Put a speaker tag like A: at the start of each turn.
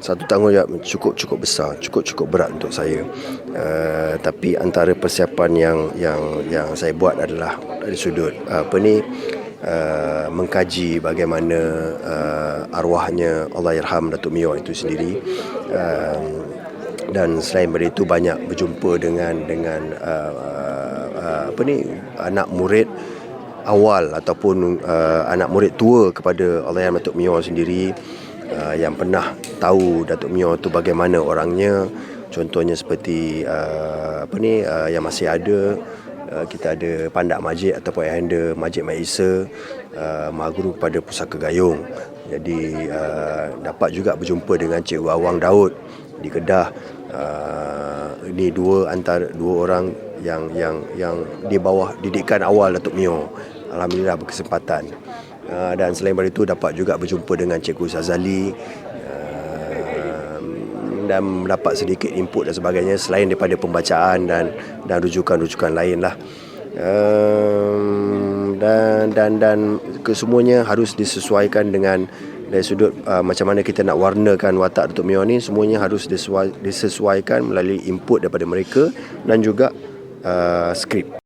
A: satu tanggungjawab cukup cukup besar, cukup cukup berat untuk saya. Uh, tapi antara persiapan yang yang yang saya buat adalah dari sudut uh, apa ni uh, mengkaji bagaimana uh, arwahnya Allahyarham Datuk Mio itu sendiri. Uh, dan selain daripada itu banyak berjumpa dengan dengan uh, uh, apa ni anak murid awal ataupun uh, anak murid tua kepada Allahyarham Datuk Mio sendiri uh, yang pernah tahu Datuk Mio tu bagaimana orangnya. Contohnya seperti uh, apa ni uh, yang masih ada uh, kita ada pandak majid ataupun ayahanda majid Maisa uh, mahguru kepada pusaka gayung. Jadi uh, dapat juga berjumpa dengan Cikgu Awang Daud di Kedah. Uh, ini dua antara dua orang yang yang yang di bawah didikan awal Datuk Mio. Alhamdulillah berkesempatan Ah, dan selain daripada itu dapat juga berjumpa dengan Cikgu Sazali uh, dan mendapat sedikit input dan sebagainya selain daripada pembacaan dan dan rujukan-rujukan lain lah. Um, dan dan dan kesemuanya harus disesuaikan dengan dari sudut uh, macam mana kita nak warnakan watak Datuk Mio ni semuanya harus disesuaikan melalui input daripada mereka dan juga uh, skrip.